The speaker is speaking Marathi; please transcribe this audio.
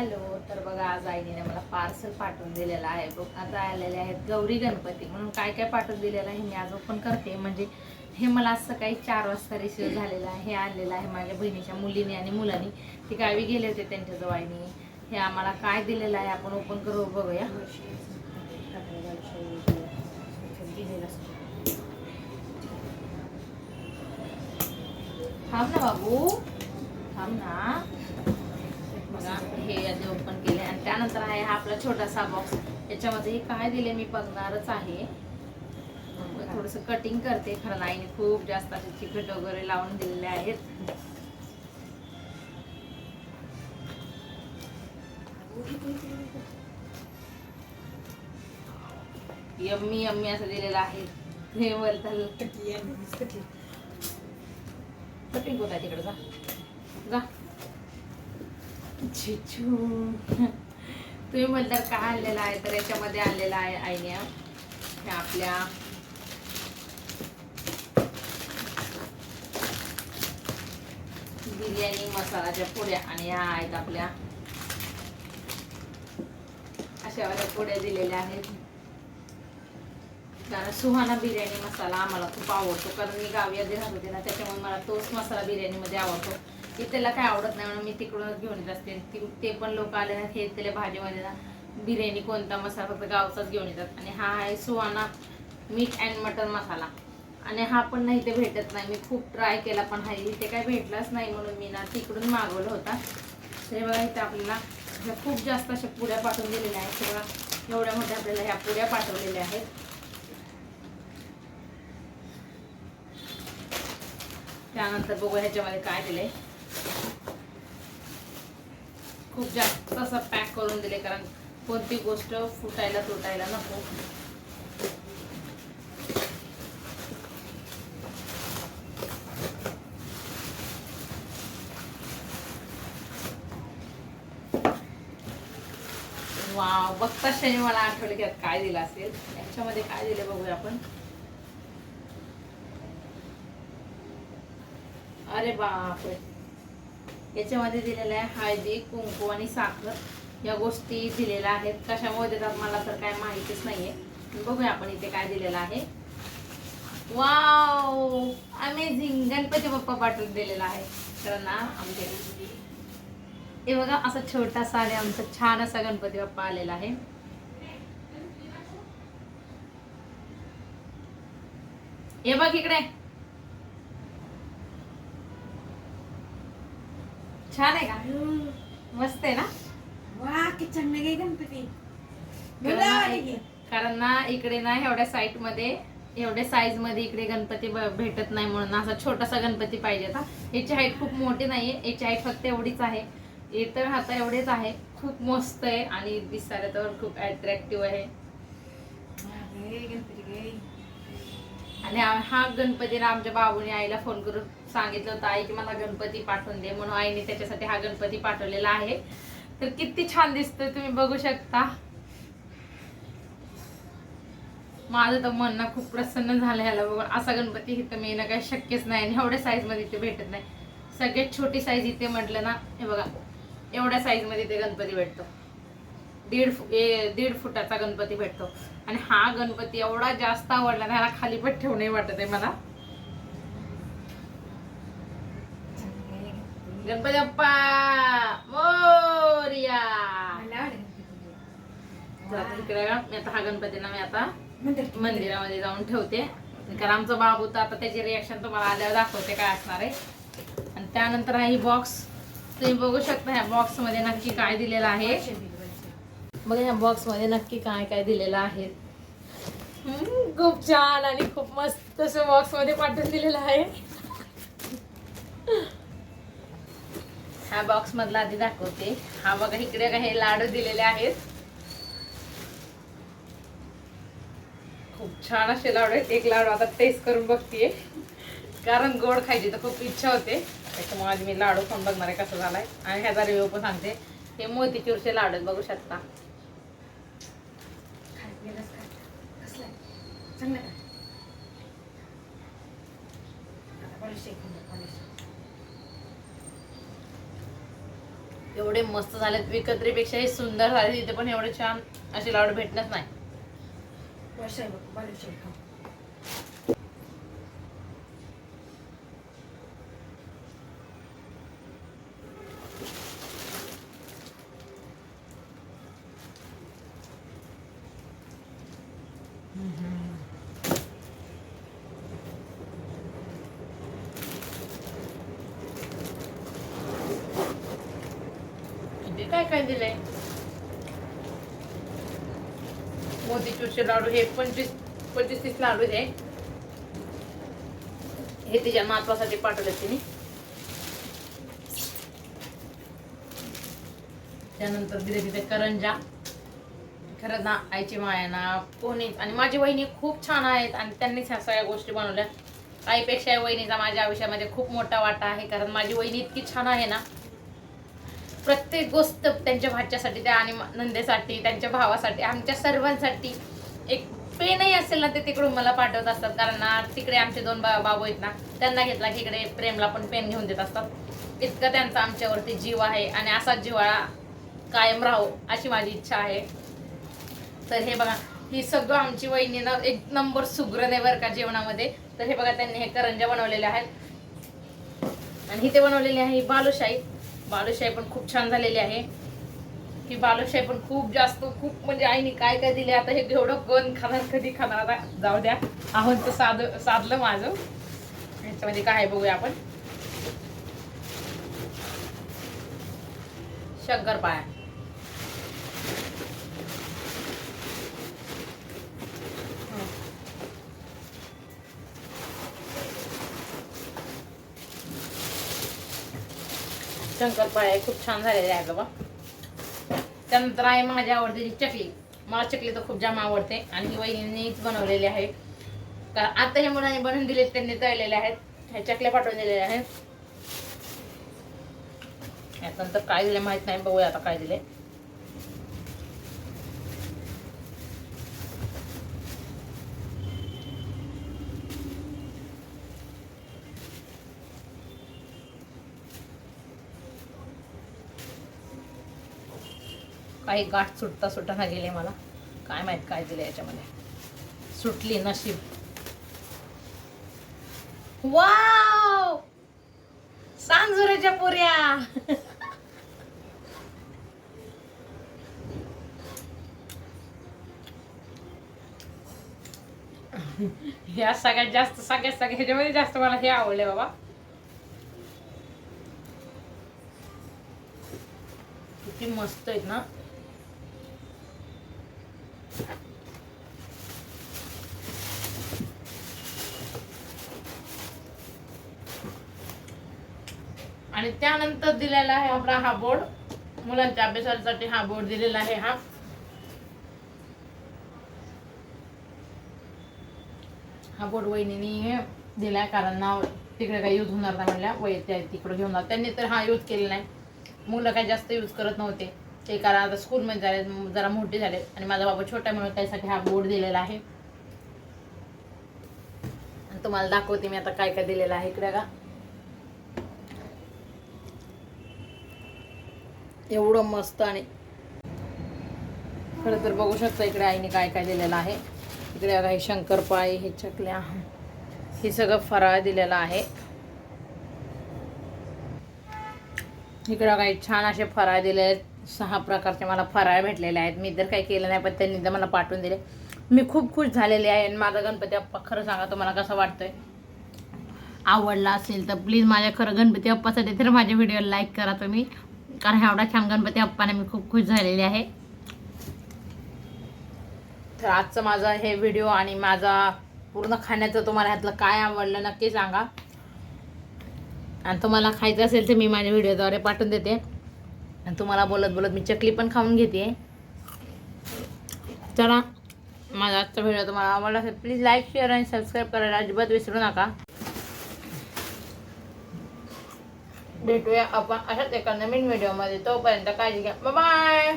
हॅलो तर बघा आज आईने मला पार्सल पाठवून दिलेलं आहे. बघ आता आलेले आहेत गौरी गणपती. म्हणून काय काय पाठवून दिलेलं आहे मी आज ओपन करते. म्हणजे हे मला आज सकाळी चार वाजता रिसिव्ह झालेलं आहे. हे आलेलं आहे माझ्या बहिणीच्या मुलीने आणि मुलांनी. ती गावी गेले होते त्यांच्याजवळ आईने हे आम्हाला काय दिलेलं आहे आपण ओपन करू बघूया. थांब ना बाबू. थांब ना बघा हे आधी ओपन केले आणि त्यानंतर आहे हा आपला छोटासा बॉक्स याच्यामध्ये हे काय दिले मी बघणारच आहे. थोडस कटिंग करते खरं आईने खूप जास्त असे चिकट वगैरे लावून दिलेले आहेत. यम्मी यम्मी असं दिलेलं आहे. हे बोलतात कटिंग होत आहे तिकडे जा. जा. चिचू. तुम्ही म्हणतात काय आणलेला आहे? तर याच्यामध्ये आणलेला आहे आईने आपल्या बिर्याणी मसालाच्या पुड्या आणि ह्या आहेत आपल्या. अशा वाल्या पुड्या दिलेल्या आहेत. कारण सुहाना बिर्याणी मसाला आम्हाला खूप आवडतो. कारण मी गावी आधी राहत होते ना त्याच्यामुळे मला तोच मसाला बिर्याणीमध्ये आवडतो. की त्याला काय आवडत नाही म्हणून मी तिकडूनच घेऊन येत असते. ती- ते पण लोक आले ना हे त्याला भाजीमध्ये ना बिर्याणी कोणता मसाला फक्त गावचाच घेऊन येतात. आणि हा आहे सुहाना मीठ अँड मटन मसाला. आणि हा पण नाही ते भेटत नाही. मी खूप ट्राय केला पण हा इथे काय भेटलाच नाही म्हणून मी ना तिकडून मागवलं होता. तर हे बघा इथे आपल्याला ह्या खूप जास्त अशा पुऱ्या पाठवून दिलेल्या आहेत. हे बघा एवढ्या मोठ्या आपल्याला ह्या पुऱ्या पाठवलेल्या आहेत. त्यानंतर बघू ह्याच्यामध्ये काय दिले खूप जास्त असं पॅक करून दिले कारण कोणती गोष्ट फुटायला तुटायला नको. वा बघता शनी मला आठवलं की काय दिलं असेल. याच्यामध्ये काय दिले बघूया आपण. अरे बापरे. याच्यामध्ये दिलेलं आहे हळदी कुंकू आणि साखर. या गोष्टी दिलेल्या आहेत. कशामुळे देतात मला तर काय माहितीच नाहीये. बघूया आपण इथे काय दिलेलं आहे. वाव अमेझिंग गणपती बाप्पा पाठवून दिलेला आहे. तर ना आमचे हे बघा असा छोटासा आणि आमचा छान असा गणपती बाप्पा आलेला आहे. हे बघ इकडे. छान आहे का? मस्त आहे ना? वा किचन गई गणपती कारण ना- कारण ना इकडे ना एवढ्या साईटमध्ये एवढ्या साईजमध्ये इकडे गणपती भेटत नाही म्हणून असा छोटासा गणपती पाहिजे आता याची हाईट खूप मोठी नाहीये याची हाईट फक्त एवढीच आहे. हे तर आता एवढेच आहे. खूप मस्त आहे आणि दिसायला तर खूप अट्रॅक्टिव्ह आहे. गणपती आणि हा गणपतीला आमच्या बाबूने आईला फोन करून सांगितलं होतं आई की मला गणपती पाठवून दे. म्हणून आईने त्याच्यासाठी हा गणपती पाठवलेला आहे. तर किती छान दिसतोय तुम्ही बघू शकता. माझं तर मन ना खूप प्रसन्न झालं ह्याला बघून. असा गणपती इथं मिळणं काही शक्यच नाही आणि एवढ्या साईजमध्ये इथे भेटत नाही. सगळ्यात छोटी साईज इथे म्हटलं ना हे बघा एवढ्या साईजमध्ये इथे गणपती भेटतो. दीड दीड फुटाचा गणपती भेटतो. आणि हा गणपती एवढा जास्त आवडला ना ह्याला खाली पण ठेवू नाही वाटत आहे मला. गणपती बाप्पा! मोरया! आता मी हा गणपती ना मी आता मंदिरामध्ये जाऊन ठेवते. कारण आमचा बाबू तर आता त्याची रिॲक्शन तुम्हाला आल्यावर दाखवते काय असणार आहे. आणि त्यानंतर हा ही बॉक्स तुम्ही बघू शकता ह्या बॉक्समध्ये नक्की काय दिलेलं आहे. बघा ह्या बॉक्समध्ये नक्की काय काय दिलेलं आहे. खूप छान आणि खूप मस्त असं बॉक्समध्ये पाठवून दिलेलं आहे. ह्या बॉक्स मधला आधी दाखवते. हा बघा इकडे काही लाडू दिलेले आहेत. खूप छान असे लाडू आहेत. एक लाडू आता टेस्ट करून बघतीये. कारण गोड खायची तर खूप इच्छा होते. त्याच्यामुळे आज मी लाडू खाऊन बघणार आहे कसं झालाय. आणि ह्याचा रिव्ह्यू पण सांगते. हे मोतीचूरचे लाडू बघू शकता. चांगलं का. एवढे मस्त झालेत विकत्रीपेक्षाही सुंदर झाले तिथे पण एवढे छान असे लाडू भेटणंच नाही. काय काय दिलंय? मोतीचूरचे लाडू हे पंचवीस पंचवीस तीस लाडू हे हे तिच्या महत्वासाठी पाठवले तिने. त्यानंतर दिले तिथे करंजा. खरंच ना आईची माया ना कोणीच आणि माझी वहिनी खूप छान आहेत आणि त्यांनीच ह्या सगळ्या गोष्टी बनवल्या. आईपेक्षा वहिनीचा माझ्या आयुष्यामध्ये खूप मोठा वाटा आहे कारण माझी वहिनी इतकी छान आहे ना. प्रत्येक गोष्ट त्यांच्या भाच्यासाठी त्या आणि नंदेसाठी त्यांच्या भावासाठी आमच्या सर्वांसाठी. एक पेनही असेल ना ते तिकडून मला पाठवत असतात. कारण ना तिकडे आमचे दोन बा बाबू आहेत ना त्यांना घेतला की इकडे प्रेमला पण पेन घेऊन देत असतात. इतकं त्यांचा आमच्यावरती जीव आहे आणि असाच जिव्हाळा कायम राहो अशी माझी इच्छा आहे. तर हे बघा ही सगळं आमची वहिनी ना एक नंबर सुग्रण आहे बरं का जेवणामध्ये. तर हे बघा त्यांनी हे करंजा बनवलेले आहेत. आणि इथे बनवलेली आहे ही बालुशाही. बालुशाही पण खूप छान झालेली आहे. ही बालुशाही पण खूप जास्त खूप म्हणजे आईने काय काय दिले आता हे एवढं कोण खाणार कधी खाणार आता जाऊ द्या. आहोत तर साध साधलं माझं. ह्याच्यामध्ये काय बघूया आपण. शंकरपाळ्या. शंकरपाळ्या खूप छान झालेले आहे बाबा त्यानंतर आहे माझी आवडतेची चकली. मला चकली तर खूप जाम आवडते आणि ही वहिनीच बनवलेली आहे. का आता हे मुलांनी बनवून दिले त्यांनी तळलेले आहेत. ह्या चकल्या पाठवून दिलेल्या आहेत. याच्यानंतर काय दिले माहीत नाही बघूया आता काय दिले काही गाठ सुटता सुटता गेले मला. काय माहीत काय दिलं याच्यामध्ये. सुटली नशीब. वाव! सांजुऱ्याच्या पुऱ्या. ह्या सगळ्यात जास्त सगळ्यात सगळ्या ह्याच्यामध्ये जास्त मला हे आवडले बाबा. किती मस्त आहेत ना. त्यानंतर दिलेला आहे आपला हा बोर्ड. मुलांच्या अभ्यासासाठी हा बोर्ड दिलेला आहे हा. हा बोर्ड वहिनी दिलाय कारण ना तिकडे काही यूज होणार नाही म्हणल्या. वय त्या तिकडे घेऊन त्यांनी तर हा यूज केलेला नाही. मुलं काही जास्त यूज करत नव्हते. ते कारण आता स्कूलमध्ये झाले जरा मोठे झाले. आणि माझा बाबा छोटा म्हणून त्यासाठी हा बोर्ड दिलेला आहे. आणि तुम्हाला दाखवते मी आता काय काय दिलेलं आहे इकडे का एवढं मस्त आणि खरं तर बघू शकता इकडे आईने काय काय दिलेलं आहे. इकडे काही शंकरपाळी हे चकल्या हे सगळं फराळ दिलेलं आहे. इकडे काही छान असे फराळ दिले आहेत. सहा प्रकारचे मला फराळ भेटलेले आहेत. मी तर काही केलं नाही पण त्यांनी तर मला पाठवून दिले. मी खूप खुश झालेले आहे आणि माझा गणपती अप्पा खरं सांगा तुम्हाला कसं वाटतोय? आवडला असेल तर प्लीज माझ्या खरं गणपती अप्पासाठी तर माझ्या व्हिडिओला लाईक करा तुम्ही. कारण एवढा छान गणपती अप्पाने मी खूप खुश झालेली आहे. तर आजचं माझा हे व्हिडिओ आणि माझा पूर्ण खाण्याचं तुम्हाला ह्यातलं काय आवडलं नक्की सांगा. आणि तुम्हाला खायचं असेल तर मी माझ्या व्हिडिओद्वारे पाठवून देते. आणि तुम्हाला बोलत बोलत मी चकली पण खाऊन घेते. चला माझा आजचा व्हिडिओ तुम्हाला आवडला असेल प्लीज लाईक शेअर आणि सबस्क्राईब करायला अजिबात विसरू नका. भेटूया आपण अशाच एका नवीन व्हिडिओमध्ये. तोपर्यंत काळजी घ्या. बाय